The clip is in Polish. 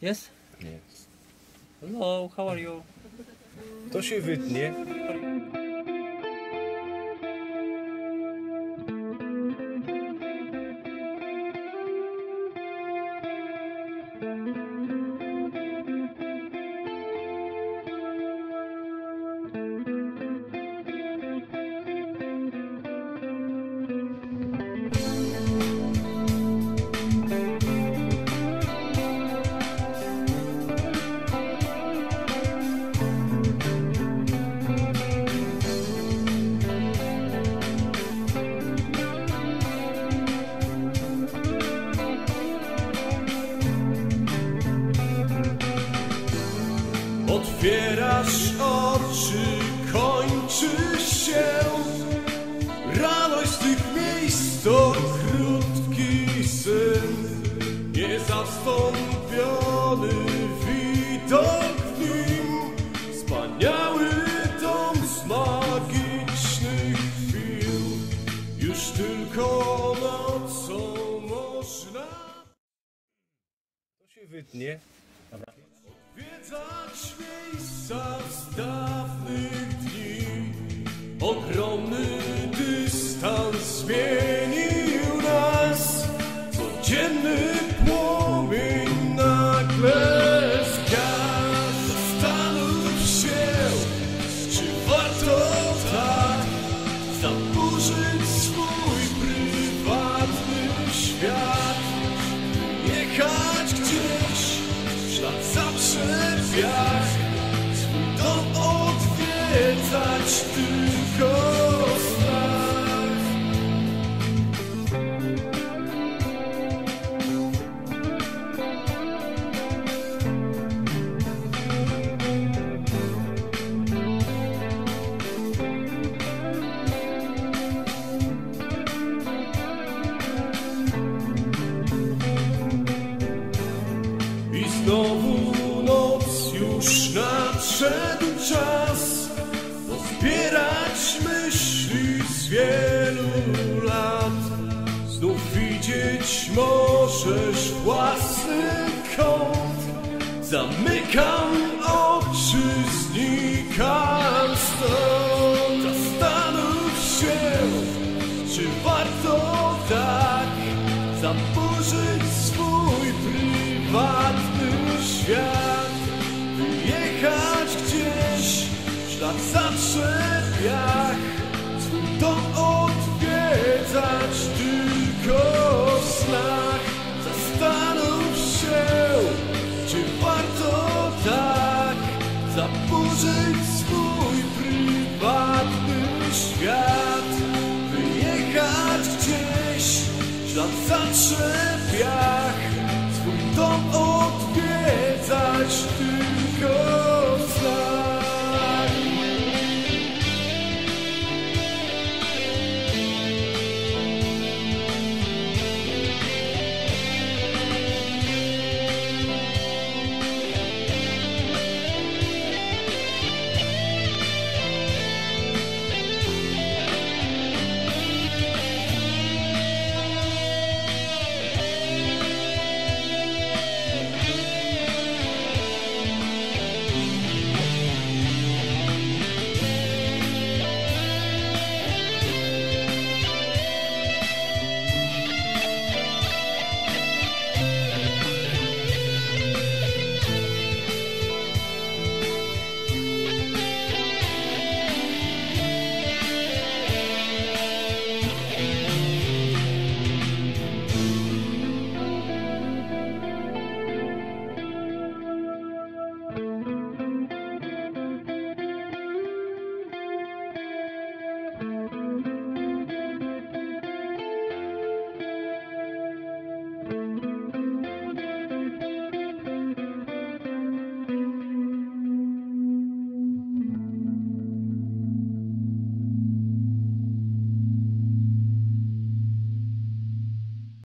Yes? Yes. Hello, how are you? To się wytnie. Otwierasz oczy, kończy się. Radość tych miejsc to krótki sen. Niezastąpiony widok w nim. Wspaniały dom z magicznych chwil. Już tylko nocą można. To się wytnie. Odwiedzać miejsca z dawnych dni. Ogromny dystans zmienił zawsze wiach Swój dom odwiedzać tylko nadszedł czas Pozbierać myśli z wielu lat. Znów widzieć możesz własny kąt. Zamykam oczy, znikam stąd. Zastanów się, czy warto tak Zaburzyć swój prywatny świat Zaburzyć swój prywatny świat Wyjechać gdzieś ślad zatrzepiach Swój dom odwiedzać tylko